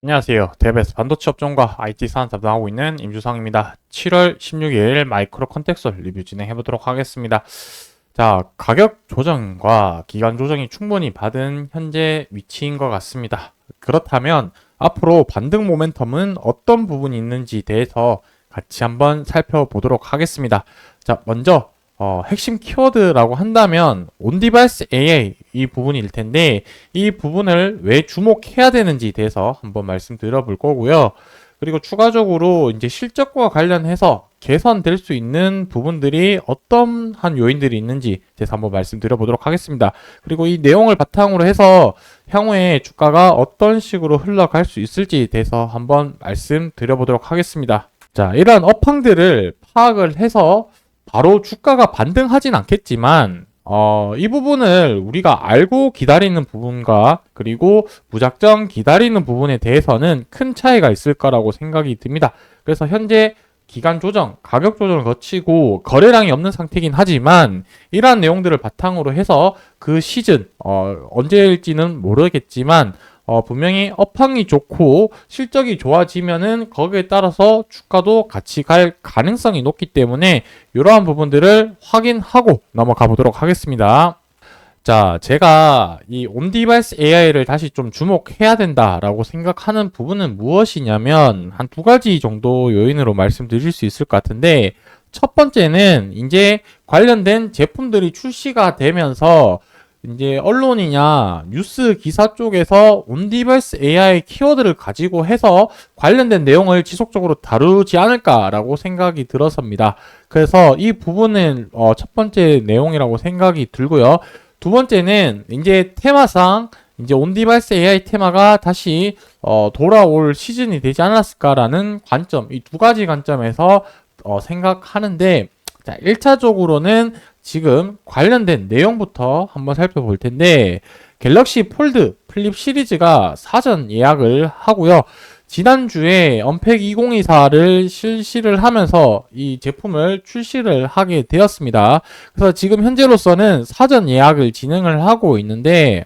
안녕하세요. 대베스 반도체 업종과 IT 사안 담당하고 있는 임주성입니다. 7월 16일 마이크로 컨텍솔 리뷰 진행해 보도록 하겠습니다. 자, 가격 조정과 기간 조정이 충분히 받은 현재 위치인 것 같습니다. 그렇다면 앞으로 반등 모멘텀은 어떤 부분이 있는지 대해서 같이 한번 살펴보도록 하겠습니다. 자, 먼저 어, 핵심 키워드라고 한다면 온디바이스 AI 이 부분일 텐데 이 부분을 왜 주목해야 되는지 대해서 한번 말씀드려 볼 거고요. 그리고 추가적으로 이제 실적과 관련해서 개선될 수 있는 부분들이 어떤 한 요인들이 있는지 대해서 한번 말씀드려 보도록 하겠습니다. 그리고 이 내용을 바탕으로 해서 향후에 주가가 어떤 식으로 흘러갈 수 있을지 대해서 한번 말씀드려 보도록 하겠습니다. 자, 이러한 업황들을 파악을 해서 바로 주가가 반등하진 않겠지만 어, 이 부분을 우리가 알고 기다리는 부분과 그리고 무작정 기다리는 부분에 대해서는 큰 차이가 있을 거라고 생각이 듭니다. 그래서 현재 기간 조정, 가격 조정을 거치고 거래량이 없는 상태이긴 하지만 이러한 내용들을 바탕으로 해서 그 시즌 어, 언제일지는 모르겠지만 어, 분명히 업황이 좋고 실적이 좋아지면은 거기에 따라서 주가도 같이 갈 가능성이 높기 때문에 이러한 부분들을 확인하고 넘어가 보도록 하겠습니다. 자, 제가 이 온디바이스 AI를 다시 좀 주목해야 된다라고 생각하는 부분은 무엇이냐면 한 두 가지 정도 요인으로 말씀드릴 수 있을 것 같은데 첫 번째는 이제 관련된 제품들이 출시가 되면서 이제 언론이냐 뉴스 기사 쪽에서 온디버스 AI 키워드를 가지고 해서 관련된 내용을 지속적으로 다루지 않을까라고 생각이 들어섭니다. 그래서 이 부분은 어, 첫 번째 내용이라고 생각이 들고요. 두 번째는 이제 테마상 이제 온디바이스 AI 테마가 다시 어, 돌아올 시즌이 되지 않았을까라는 관점 이 두 가지 관점에서 어, 생각하는데 자 1차적으로는 지금 관련된 내용부터 한번 살펴볼 텐데 갤럭시 폴드 플립 시리즈가 사전 예약을 하고요. 지난주에 언팩 2024를 실시를 하면서 이 제품을 출시를 하게 되었습니다. 그래서 지금 현재로서는 사전 예약을 진행을 하고 있는데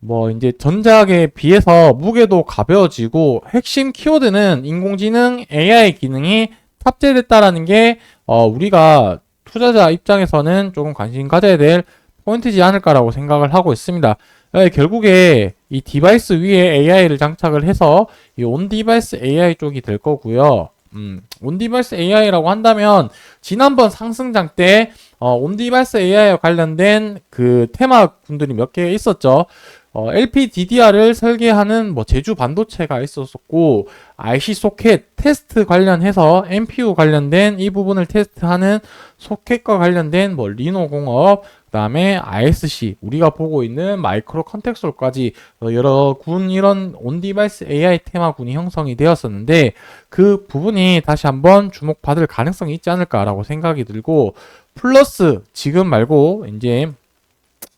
뭐 이제 전작에 비해서 무게도 가벼워지고 핵심 키워드는 인공지능 AI 기능이 탑재됐다라는 게 어, 우리가 투자자 입장에서는 조금 관심 가져야 될 포인트지 않을까라고 생각을 하고 있습니다. 예, 결국에 이 디바이스 위에 AI를 장착을 해서 이 온 디바이스 AI 쪽이 될 거고요. 음, 온 디바이스 AI라고 한다면 지난번 상승장 때 어, 온디바이스 AI와 관련된 그 테마 분들이 몇 개 있었죠. 어, LPDDR을 설계하는 뭐 제주 반도체가 있었었고 IC 소켓 테스트 관련해서 NPU 관련된 이 부분을 테스트하는 소켓과 관련된 뭐 리노 공업 그다음에 ISC 우리가 보고 있는 마이크로 컨텍솔까지 여러 군 이런 온디바이스 AI 테마군이 형성이 되었었는데 그 부분이 다시 한번 주목받을 가능성이 있지 않을까라고 생각이 들고 플러스 지금 말고 이제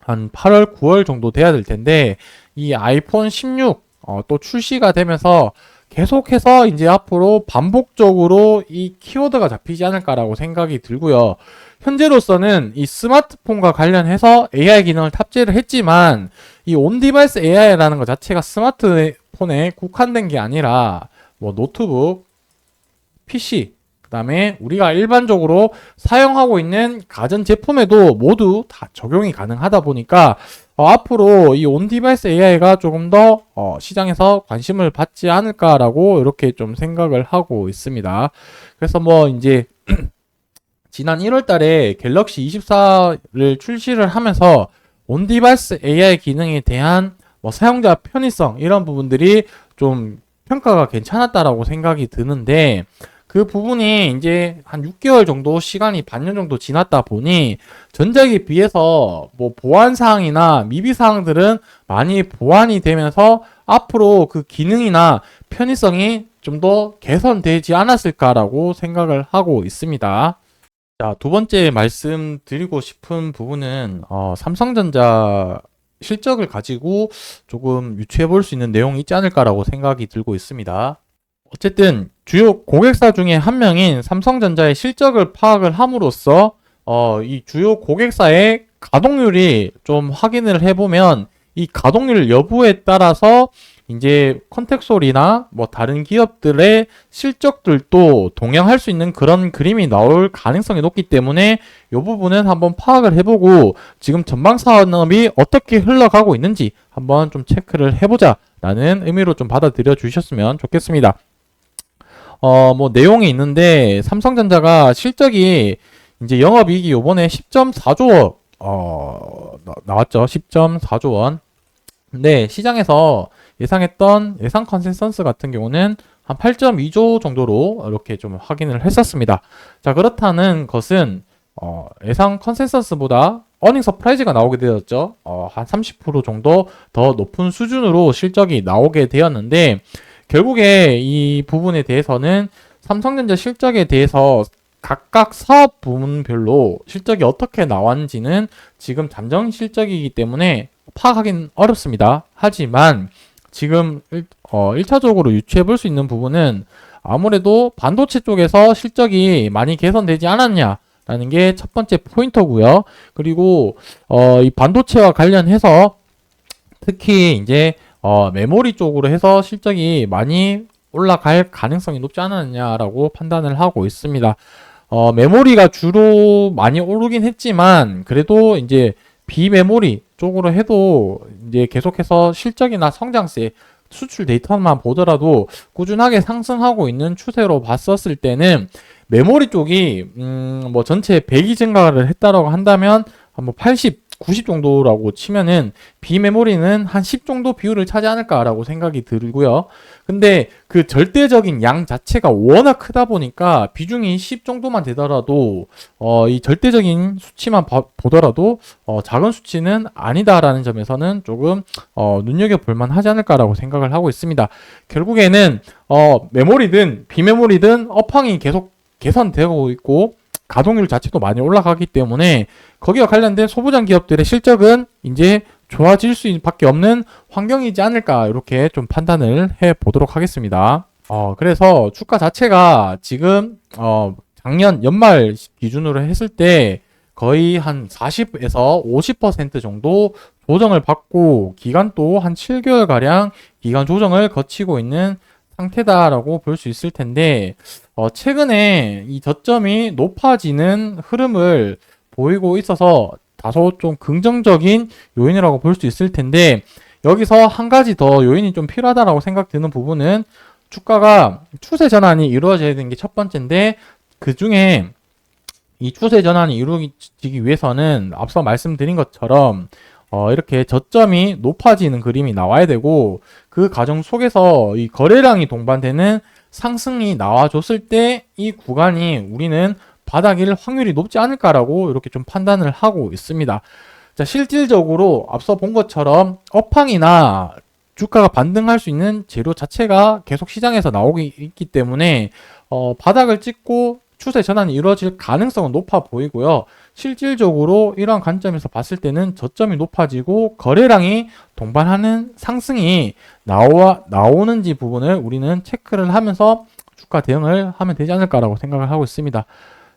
한 8월, 9월 정도 돼야 될 텐데 이 아이폰 16 어, 또 출시가 되면서 계속해서 이제 앞으로 반복적으로 이 키워드가 잡히지 않을까라고 생각이 들고요. 현재로서는 이 스마트폰과 관련해서 AI 기능을 탑재를 했지만 이 온디바이스 AI라는 것 자체가 스마트폰에 국한된 게 아니라 뭐 노트북, PC, 그다음에 우리가 일반적으로 사용하고 있는 가전 제품에도 모두 다 적용이 가능하다 보니까 어, 앞으로 이 온디바이스 AI가 조금 더 어, 시장에서 관심을 받지 않을까라고 이렇게 좀 생각을 하고 있습니다. 그래서 뭐 이제 지난 1월 달에 갤럭시 24를 출시를 하면서 온디바이스 AI 기능에 대한 뭐 사용자 편의성 이런 부분들이 좀 평가가 괜찮았다라고 생각이 드는데 그 부분이 이제 한 6개월 정도 시간이 반년 정도 지났다 보니 전작에 비해서 뭐 보안 사항이나 미비 사항들은 많이 보완이 되면서 앞으로 그 기능이나 편의성이 좀 더 개선되지 않았을까라고 생각을 하고 있습니다. 자, 두 번째 말씀드리고 싶은 부분은 어, 삼성전자 실적을 가지고 조금 유추해 볼 수 있는 내용이 있지 않을까라고 생각이 들고 있습니다. 어쨌든 주요 고객사 중에 한 명인 삼성전자의 실적을 파악을 함으로써 어, 이 주요 고객사의 가동률이 좀 확인을 해보면 이 가동률 여부에 따라서 이제 컨택솔이나 뭐 다른 기업들의 실적들도 동향할 수 있는 그런 그림이 나올 가능성이 높기 때문에 이 부분은 한번 파악을 해보고 지금 전방 산업이 어떻게 흘러가고 있는지 한번 좀 체크를 해보자 라는 의미로 좀 받아들여 주셨으면 좋겠습니다. 어, 뭐 내용이 있는데 삼성전자가 실적이 이제 영업이익이 요번에 10.4조 원, 어, 나- 나왔죠. 10.4조 원. 근데 시장에서 예상했던 예상 컨센서스 같은 경우는 한 8.2조 정도로 이렇게 좀 확인을 했었습니다. 자, 그렇다는 것은 어, 예상 컨센서스보다 어닝 서프라이즈가 나오게 되었죠. 어, 한 30% 정도 더 높은 수준으로 실적이 나오게 되었는데 결국에 이 부분에 대해서는 삼성전자 실적에 대해서 각각 사업 부문별로 실적이 어떻게 나왔는지는 지금 잠정 실적이기 때문에 파악하기는 어렵습니다. 하지만 지금 일, 어, 1차적으로 유추해 볼 수 있는 부분은 아무래도 반도체 쪽에서 실적이 많이 개선되지 않았냐 라는 게 첫 번째 포인터고요. 그리고 어, 이 반도체와 관련해서 특히 이제 어, 메모리 쪽으로 해서 실적이 많이 올라갈 가능성이 높지 않았냐라고 판단을 하고 있습니다. 어, 메모리가 주로 많이 오르긴 했지만 그래도 이제 비메모리 쪽으로 해도 이제 계속해서 실적이나 성장세 수출 데이터만 보더라도 꾸준하게 상승하고 있는 추세로 봤었을 때는 메모리 쪽이 음 뭐 전체 100이 증가를 했다라고 한다면 한뭐 80, 90 정도라고 치면은 비메모리는 한 10 정도 비율을 차지 않을까라고 생각이 들고요. 근데 그 절대적인 양 자체가 워낙 크다 보니까 비중이 10 정도만 되더라도 어 이 절대적인 수치만 봐- 보더라도 어 작은 수치는 아니다라는 점에서는 조금 어 눈여겨 볼 만 하지 않을까라고 생각을 하고 있습니다. 결국에는 어 메모리든 비메모리든 업황이 계속 개선되고 있고 가동률 자체도 많이 올라가기 때문에 거기와 관련된 소부장 기업들의 실적은 이제 좋아질 수밖에 없는 환경이지 않을까 이렇게 좀 판단을 해 보도록 하겠습니다. 어 그래서 주가 자체가 지금 어 작년 연말 기준으로 했을 때 거의 한 40에서 50% 정도 조정을 받고 기간도 한 7개월 가량 기간 조정을 거치고 있는 상태다라고 볼 수 있을 텐데 어, 최근에 이 저점이 높아지는 흐름을 보이고 있어서 다소 좀 긍정적인 요인이라고 볼 수 있을 텐데 여기서 한 가지 더 요인이 좀 필요하다라고 생각되는 부분은 주가가 추세 전환이 이루어져야 되는 게 첫 번째인데 그 중에 이 추세 전환이 이루어지기 위해서는 앞서 말씀드린 것처럼 어, 이렇게 저점이 높아지는 그림이 나와야 되고 그 과정 속에서 이 거래량이 동반되는 상승이 나와줬을 때 이 구간이 우리는 바닥일 확률이 높지 않을까라고 이렇게 좀 판단을 하고 있습니다. 자, 실질적으로 앞서 본 것처럼 업황이나 주가가 반등할 수 있는 재료 자체가 계속 시장에서 나오기 있기 때문에 어, 바닥을 찍고 추세 전환이 이루어질 가능성은 높아 보이고요. 실질적으로 이러한 관점에서 봤을 때는 저점이 높아지고 거래량이 동반하는 상승이 나와 나오는지 부분을 우리는 체크를 하면서 주가 대응을 하면 되지 않을까라고 생각을 하고 있습니다.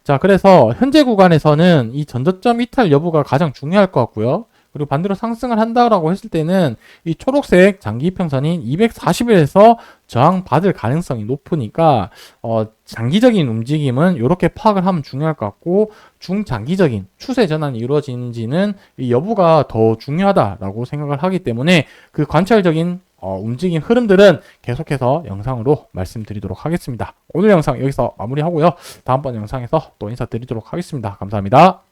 자, 그래서 현재 구간에서는 이 전저점 이탈 여부가 가장 중요할 것 같고요. 그리고 반대로 상승을 한다라고 했을 때는 이 초록색 장기 평선인 240일에서 저항 받을 가능성이 높으니까 어, 장기적인 움직임은 이렇게 파악을 하면 중요할 것 같고 중장기적인 추세 전환이 이루어지는지는 이 여부가 더 중요하다라고 생각을 하기 때문에 그 관찰적인 어, 움직임 흐름들은 계속해서 영상으로 말씀드리도록 하겠습니다. 오늘 영상 여기서 마무리하고요. 다음번 영상에서 또 인사드리도록 하겠습니다. 감사합니다.